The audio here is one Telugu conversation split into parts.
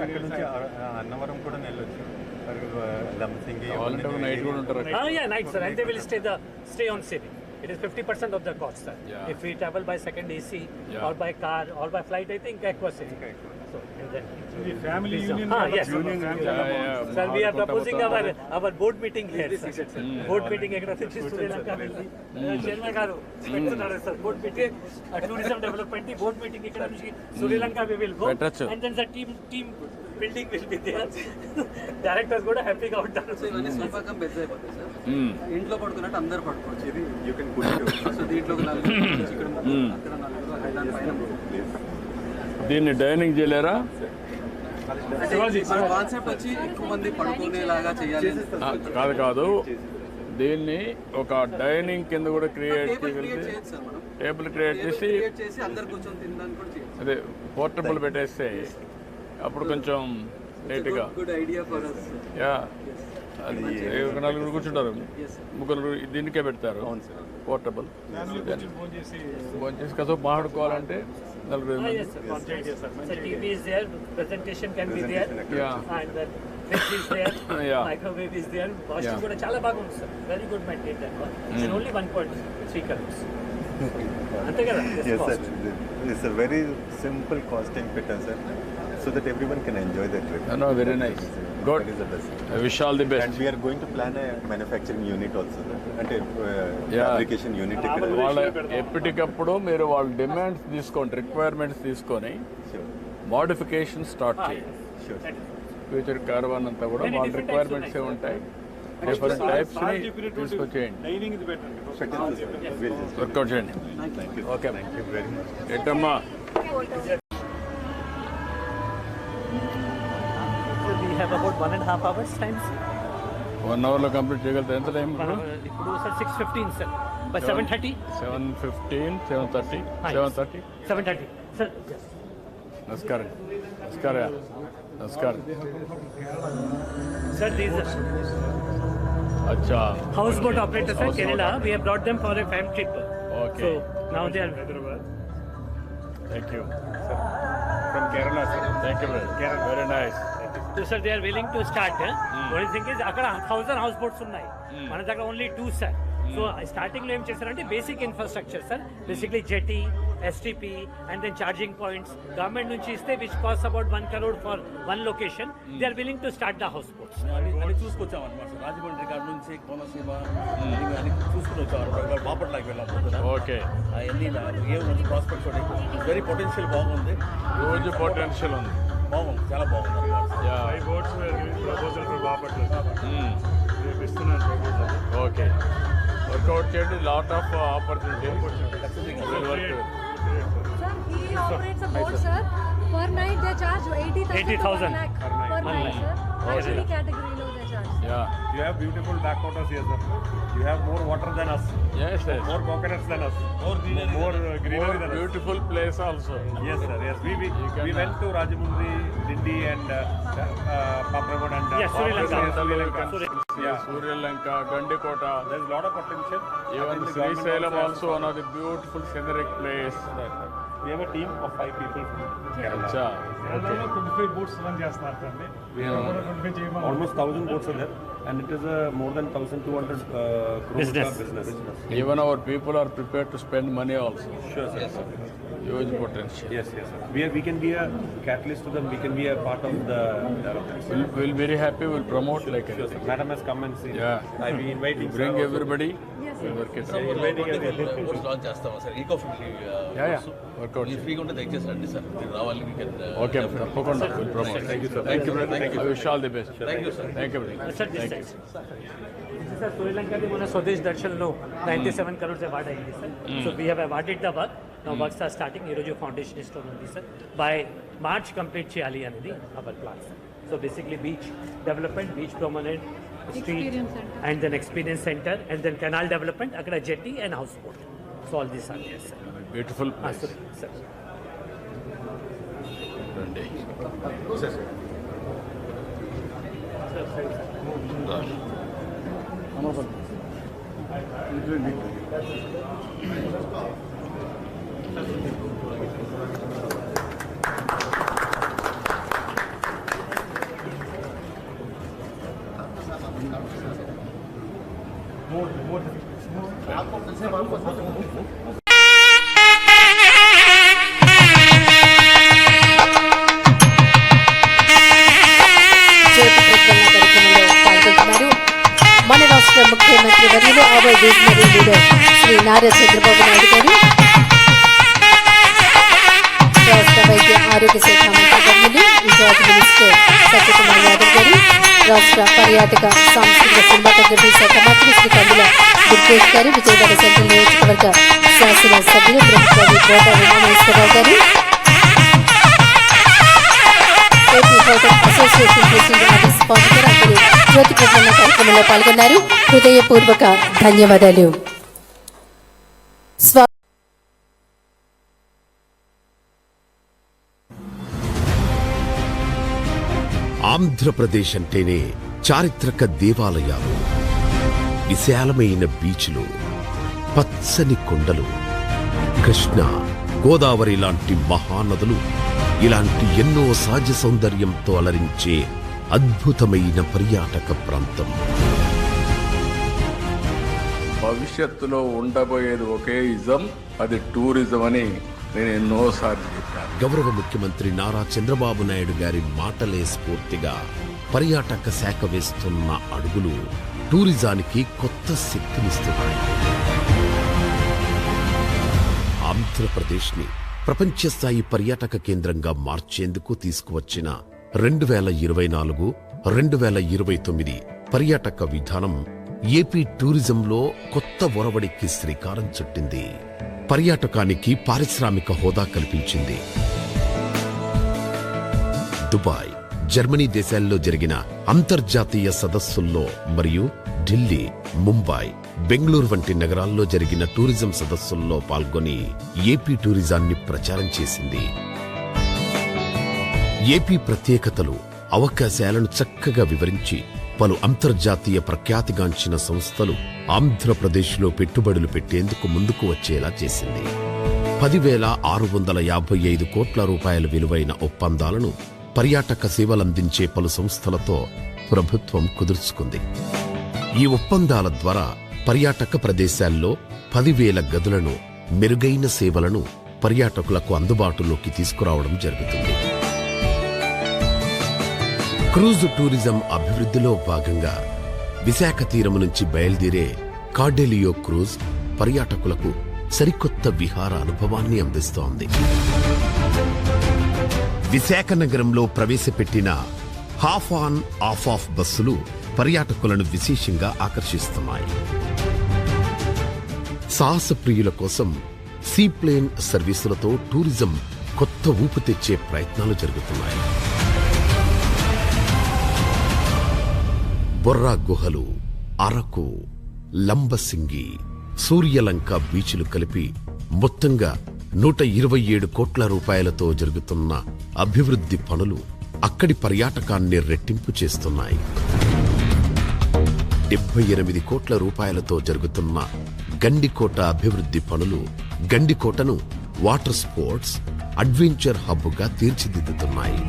అక్కడ నుంచి అన్నవరం కూడా వెళ్ళొచ్చు మరి, ఆ, లంసింగి నైట్ కూడా ఉంటారు అక్కడ. Ah, yeah, night, sir. And they will stay it is 50% of the cost, sir. Yeah. If we travel by second AC yeah. or by car or by flight, I think Aqua City. Okay. So, then, the family so, union. Ah, yes. Union yeah, yeah, yeah. Sir, we are proposing our our board meeting here. Sir. Mm. Board meeting agnostic Sri Lanka. Chairman Garu, sir. Board meeting, uh, tourism development board meeting economic Sri Lanka we will go. And then the team team building will be there. Directors go to happy out. So, Swalpakam Bedzai Badu, sir. ఇంట్లో పడుకున్నట్టు అందరు పడుకోవచ్చు. ఇది యూ కెన్ పుట్ సో దీంట్లో ఒక నలుగురు పడుకోవచ్చు, ఇక్కడ ముగ్గురు, అక్కడ నలుగురు దాని పైన ముగ్గురు. దీన్ని డైనింగ్ చేయలేరా? అంటే మన కాన్సెప్ట్ వచ్చి ఎక్కువ మంది పడుకునేలాగా చేయాలి. ఆ, కాదు కాదు. దీన్ని ఒక డైనింగ్ కింద కూడా క్రియేట్ టేబుల్ క్రియేట్ చేయగలిగితే చేయొచ్చు సార్ మనం. టేబుల్ క్రియేట్ టేబుల్ చేసి క్రియేట్ చేసి అందరు కూర్చొని తినడానికి కూడా చేయొచ్చు. అదే పోర్టబుల్ పెట్టేస్తే అప్పుడు కొంచెం నీట్గా good idea for us yeah. అది ఒక నలుగురు కూర్చుంటారు ముగ్గురు దీనికే పెడతారు పోర్టబుల్ ఫోన్ చేసి చేసి కాసేపు మాట్లాడుకోవాలంటే నలుగురు Ah, Yeah. కూడా చాలా బాగుంది sir very good maintain that one it's only one point three అంతే కదా simple costing pattern, sir, so that everyone can enjoy the trip. No very nice good That is the best. Wish all the And best we are going to plan a manufacturing unit also. అంటే Yeah. fabrication unit ఇక్కడ. వాళ్ళ ఎప్పటికప్పుడు మీరు వాళ్ళ డిమాండ్స్ తీసుకోండి రిక్వైర్మెంట్స్ తీసుకొని మోడిఫికేషన్ స్టార్ట్ Ah, చేయండి. ఫ్యూచర్ కార్వాన్ అంతా కూడా వాళ్ళ రిక్వైర్మెంట్స్ ఏ ఉంటాయి డిఫరెంట్ టైప్స్ని తీసుకొచ్చేయండి వర్కౌట్ చేయండి Thank you. Okay. Thank you very much. ఏంటమ్మా So we have about one and a half hours time. sir. One అవర్లో కంప్లీట్ చేయగలుగుతారు ఎంత టైం మనం ఇప్పుడు sir six fifteen sir by seven thirty seven fifteen seven thirty seven thirty seven thirty sir నమస్కారం నమస్కారం నమస్కారం సార్ దీస్ అచ్చా house boat operators in Houseboat Kerala. We have brought them for a fam trip. Okay. So now they are. Thank you From Kerala, sir. Thank you very nice So sir, they are willing to start. Eh? Only thing is, అక్కడ థౌసండ్ హౌస్ బోట్స్ ఉన్నాయి మన దగ్గర ఓన్లీ టూ సార్ సో స్టార్టింగ్లో ఏం చేశారంటే basic infrastructure sir basically jetty STP and then charging points government నుంచి ఇస్తే which cost about one crore for one location they are willing to start the house boats అని అని చూసుకొచ్చాం అనమాట సార్. రాజమండ్రి కాడ నుంచి కోనసీమ అని అని చూసుకుని వచ్చాం అనమాట బాపట్లకి వెళ్ళాం. ఓకే. అవన్నీ ఏముంది ప్రాస్పెక్ట్స్ వెరీ పొటెన్షియల్ బాగుంది. హ్యూజ్ పొటెన్షియల్ ఉంది. బాగుంది చాలా బాగుంది five boats proposal for Bapatla రేపు ఇస్తున్నాను ప్రపోజల్ ఓకే వర్కౌట్ చేయండి lot of opportunity Operates a boat, sir. Per night they charge 80,000 80, per. Per night, night sir. Oh, Actually, yeah. category low they charge. Yeah. You have beautiful backwaters here, sir. You have more water than us. Yes, yes. More coconuts than us. More greenery. More, uh, greenery more than beautiful us. place also. Yes, sir. Yes, we we, we went to uh, Rajamundi, Dindi, and uh, uh, Papravan and uh, yes, Sri Lanka. Yes, Sri Lanka. Yeah. Surya Lanka, Gandikota. There's a lot of potential. Even Sri Salem also one of the beautiful scenic place. Right, right. We have a team of five people from Kerala. Kerala okay. 25 boats run We have almost 1000 boats are there and it is a more than 1200 uh, business. business. Even our people are prepared to spend money also. Sure sir. Yes, sir. Huge potential. Yes, yes sir. We, are, we can be a catalyst to them, we can be a part of the... We'll, we'll be very happy, we'll promote sure, like sure, anything. Madam has come and seen. Yeah. I've been inviting... Bring everybody. Also. Everybody Yes, work it Inviting everyone. Boats launch చేస్తాం sir. Eco friendly yeah yeah work out మీరు ఫ్రీగా ఉంటే దయచేసి రండి సార్. మీరు రావాలి వీ కెన్ ఓకే తప్పకుండా. Will promote thank you thank you thank you wish all the best thank you sir thank you sir thank you sir శ్రీలంకది మన స్వదేశ్ దర్శన్లో నైంటీ సెవెన్ కరోడ్స్ అవార్డ్ అయింది sir so we have awarded the work నా వర్క్స్ ఆర్ స్టార్టింగ్ ఈరోజు ఫౌండేషన్ స్టోన్ ఉంది సార్ బై మార్చ్ కంప్లీట్ చేయాలి అనేది our plan sir so basically beach development beach promenade street and then experience center and then canal development, Akra jetty and houseboat. So all these are there, sir. Beautiful ah, place. Ah, sir. Sir. Sir. మన రాష్ట్ర ముఖ్యమంత్రి వర్యులు our visionary leader Shri Nara Chandrababu Naidu garu రాష్ట్ర వైద్య ఆరోగ్య శాఖ మంత్రి వర్యులు విజయవాడ మినిస్టర్ సత్యకుమార్ యాదవ్ గారు రాష్ట్ర పర్యాటక సాంస్కృతిక సినిమాటోగ్రఫీ శాఖ మంత్రి శ్రీ కందుల దుర్గేష్ గారు విజయవాడ సెంట్రల్ నియోజకవర్గ శాసన సభ్యులు ప్రభుత్వ కోట విమానేశ్వరరావు గారు. అసోసియేషన్ ప్రెసిడెంట్ ఆఫీస్ స్పాన్సర్ అందరూ జ్యోతి ప్రసన్న కార్యక్రమంలో పాల్గొన్నారు. హృదయపూర్వక ధన్యవాదాలు. ఆంధ్రప్రదేశ్ అంటేనే చారిత్రక దేవాలయాలు. విశాలమైన బీచ్లు పచ్చని కొండలు కృష్ణ గోదావరి లాంటి మహానదులు ఇలాంటి ఎన్నో సహజ సౌందర్యంతో అలరించే అద్భుతమైన పర్యాటక ప్రాంతం. భవిష్యత్తులో ఉండబోయేది ఒకే ఇజం అది టూరిజం అని నేను ఎన్నోసార్లు గౌరవ ముఖ్యమంత్రి నారా చంద్రబాబు నాయుడు గారి మాటలే స్ఫూర్తిగా పర్యాటక శాఖ వేస్తున్న అడుగులు టూరిజానికి కొత్త శక్తినిస్తున్నాయి. ఆంధ్రప్రదేశ్ని ప్రపంచ స్థాయి పర్యాటక కేంద్రంగా మార్చేందుకు తీసుకువచ్చిన రెండు వేల ఇరవై నాలుగు రెండు వేల ఇరవై తొమ్మిది పర్యాటక విధానం ఏపీ టూరిజంలో కొత్త ఒరవడికి శ్రీకారం చుట్టింది. పర్యాటకానికి పారిశ్రామిక హోదా కల్పించింది. దుబాయ్ జర్మనీ దేశాల్లో జరిగిన అంతర్జాతీయ సదస్సుల్లో మరియు ఢిల్లీ ముంబై బెంగళూరు వంటి నగరాల్లో జరిగిన టూరిజం సదస్సుల్లో పాల్గొని ఏపీ టూరిజాన్ని ప్రచారం చేసింది. ఏపీ ప్రత్యేకతలు అవకాశాలను చక్కగా వివరించి పలు అంతర్జాతీయ ప్రఖ్యాతిగాంచిన సంస్థలు ఆంధ్రప్రదేశ్లో పెట్టుబడులు పెట్టేందుకు ముందుకు వచ్చేలా చేసింది. పదివేల ఆరు వందల యాభై ఐదు కోట్ల రూపాయల విలువైన ఒప్పందాలను పర్యాటక సేవలందించే పలు సంస్థలతో ప్రభుత్వం కుదుర్చుకుంది. ఈ ఒప్పందాల ద్వారా పర్యాటక ప్రదేశాల్లో పదివేల గదులను మెరుగైన సేవలను పర్యాటకులకు అందుబాటులోకి తీసుకురావడం జరుగుతుంది. క్రూజ్ టూరిజం అభివృద్ధిలో భాగంగా విశాఖ తీరం నుంచి బయలుదేరే కార్డెలియో క్రూజ్ పర్యాటకులకు సరికొత్త విహార అనుభవాన్ని అందిస్తోంది. విశాఖ నగరంలో ప్రవేశపెట్టిన హాఫ్ ఆన్ ఆఫ్ ఆఫ్ బస్సులు పర్యాటకులను విశేషంగా ఆకర్షిస్తున్నాయి. సాహస ప్రియుల కోసం సీప్లేన్ సర్వీసులతో టూరిజం కొత్త ఊపు తెచ్చే ప్రయత్నాలు జరుగుతున్నాయి. బొర్రా గుహలు అరకు లంబసింగి సూర్యలంక బీచ్లు కలిపి మొత్తంగా నూట ఇరవై ఏడు కోట్ల రూపాయలతో జరుగుతున్న అభివృద్ధి పనులు అక్కడి పర్యాటకాన్ని రెట్టింపు చేస్తున్నాయి. డెబ్బై ఎనిమిది కోట్ల రూపాయలతో జరుగుతున్న గండికోట అభివృద్ధి పనులు గండికోటను వాటర్ స్పోర్ట్స్ అడ్వెంచర్ హబ్గా తీర్చిదిద్దుతున్నాయి.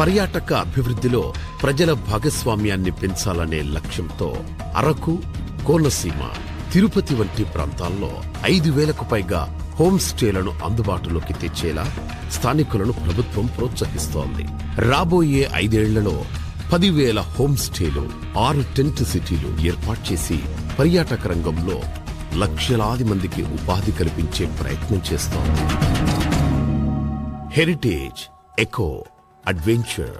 పర్యాటక అభివృద్ధిలో ప్రజల భాగస్వామ్యాన్ని పెంచాలనే లక్ష్యంతో అరకు కోనసీమ తిరుపతి వంటి ప్రాంతాల్లో ఐదు వేలకు పైగా హోమ్ స్టేలను అందుబాటులోకి తెచ్చేలా స్థానికులను ప్రభుత్వం ప్రోత్సహిస్తోంది. రాబోయే ఐదేళ్ళలో పదివేల హోమ్ స్టేలు ఆరు టెంట్ సిటీలు ఏర్పాటు చేసి పర్యాటక రంగంలో లక్షలాది మందికి ఉపాధి కల్పించే ప్రయత్నం చేస్తోంది. Heritage eco adventure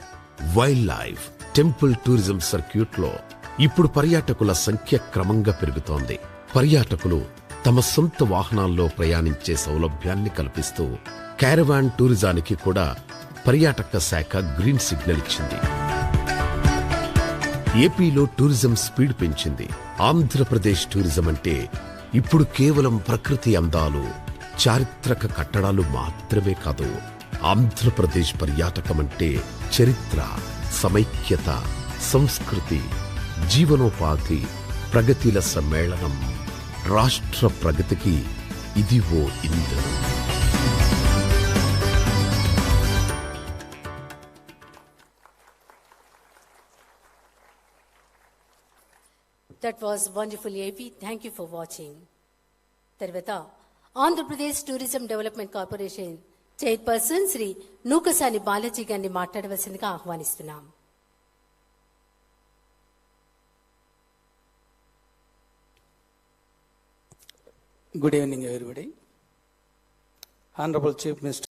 wildlife temple tourism సర్క్యూట్లో ఇప్పుడు పర్యాటకుల సంఖ్య క్రమంగా పెరుగుతోంది. పర్యాటకులు తమ సొంత వాహనాల్లో ప్రయాణించే సౌలభ్యాన్ని కల్పిస్తూ క్యారవాన్ టూరిజానికి కూడా పర్యాటక శాఖ గ్రీన్ సిగ్నల్ ఇచ్చింది. ఏపీలో టూరిజం స్పీడ్ పెంచింది. ఆంధ్రప్రదేశ్ టూరిజం అంటే ఇప్పుడు కేవలం ప్రకృతి అందాలు చారిత్రక కట్టడాలు మాత్రమే కాదు ఆంధ్రప్రదేశ్ పర్యాటకం అంటే చరిత్ర సమైక్యత సంస్కృతి జీవనోపాధి ప్రగతిల సమ్మేళనం. రాష్ట్ర ప్రగతికి ఇది ఓ ఇంధనం that was wonderful AP thank you for watching తర్వాత Andhra Pradesh tourism development corporation chairperson Shri Nukasani Balaji గారిని మాట్లాడవలసిందిగా ఆహ్వానిస్తున్నాం. Good evening everybody honourable chief minister